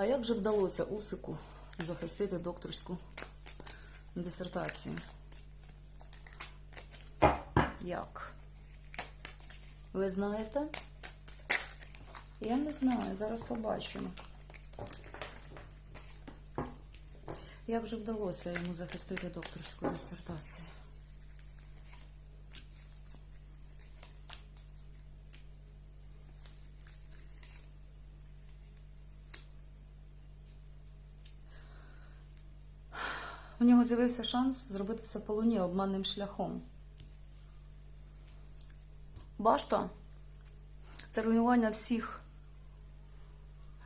А як же вдалося Усику захистити докторську дисертацію? Як? Ви знаєте? Я не знаю, зараз побачимо. Як же вдалося йому захистити докторську дисертацію? У нього з'явився шанс зробити це по луні обманним шляхом. Башта це руйнування всіх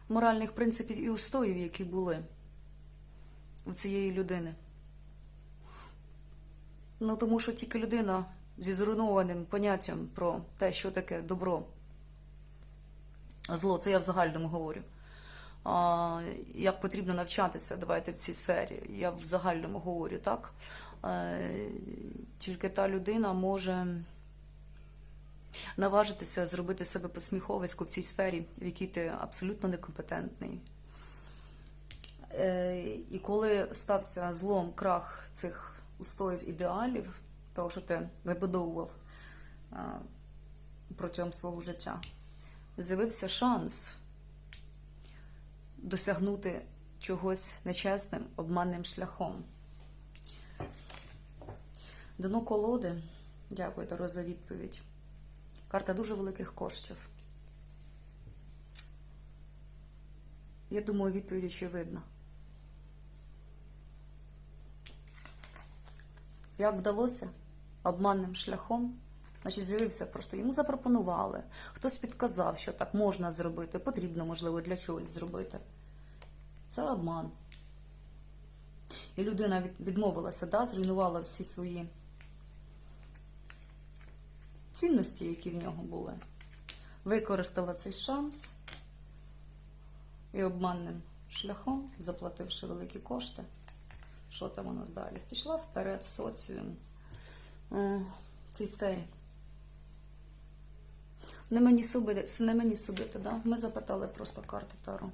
моральних принципів і устоїв, які були у цієї людини. Ну, тому що тільки людина зі зруйнованим поняттям про те, що таке добро, зло, це я в загальному говорю. Як потрібно навчатися, давайте в цій сфері. Я в загальному говорю, так? Е, Тільки та людина може наважитися зробити себе посміховисько в цій сфері, в якій ти абсолютно некомпетентний. Е, І коли стався злом крах цих устоїв ідеалів, того, що ти вибудовував е, протягом свого життя, з'явився шанс досягнути чогось нечесним, обманним шляхом. Дано колоди, дякую Таро за відповідь. Карта дуже великих коштів. Я думаю, відповідь очевидна. Як вдалося обманним шляхом? Значить, з'явився просто йому запропонували. Хтось підказав, що так можна зробити, потрібно, можливо, для чогось зробити. Це обман. І людина відмовилася, да, зруйнувала всі свої цінності, які в нього були. Використала цей шанс і обманним шляхом, заплативши великі кошти. Що там у нас далі? Пішла вперед в соціум е, в цій сфері. Не мені судити, не мені судити, да? Ми запитали просто карти Таро.